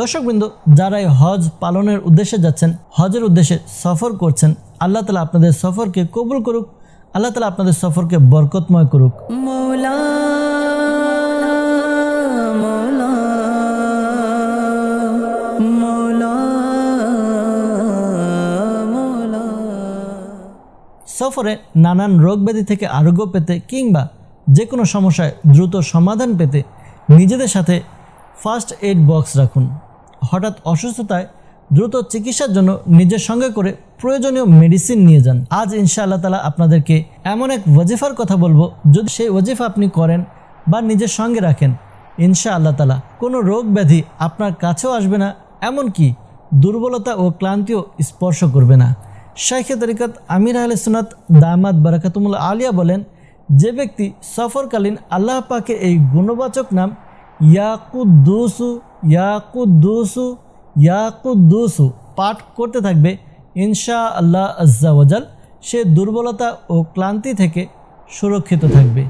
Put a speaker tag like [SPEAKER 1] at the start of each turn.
[SPEAKER 1] দর্শকবৃন্দ যারা এই হজ পালনের উদ্দেশ্যে যাচ্ছেন হজের উদ্দেশ্যে সফর করছেন আল্লাহ তালা আপনাদের সফরকে কবুল করুক আল্লাহ তালা আপনাদের সফরকে বরকতময় করুক।
[SPEAKER 2] মৌলা
[SPEAKER 1] সফরে নানান রোগ ব্যাধি থেকে আরোগ্য পেতে কিংবা যে কোনো সমস্যায় দ্রুত সমাধান পেতে নিজেদের সাথে ফার্স্ট এইড বক্স রাখুন। হঠাৎ অসুস্থতায় দ্রুত চিকিৎসার জন্য নিজের সঙ্গে করে প্রয়োজনীয় মেডিসিন নিয়ে যান। আজ ইনশা আল্লাহ তালা আপনাদেরকে এমন এক ওয়াজিফার কথা বলব, যদি সেই ওয়াজিফা আপনি করেন বা নিজের সঙ্গে রাখেন ইনশা আল্লাহ তালা কোনো রোগ ব্যাধি আপনার কাছেও আসবে না, এমনকি দুর্বলতা ও ক্লান্তিও স্পর্শ করবে না। শাইখে তরিকত আমির আহলে সুনাত দামাদ বারাকাতুমুল আলিয়া বলেন, যে ব্যক্তি সফরকালীন আল্লাহ পাকে এই গুণবাচক নাম ইয়াকুদ্দুসু ইয়াকুদ্দুসু ইয়াকুদ্দুসু পাঠ করতে থাকবে ইনশা আল্লাহ আজ্জাওয়াজাল সে দুর্বলতা ও ক্লান্তি থেকে সুরক্ষিত থাকবে।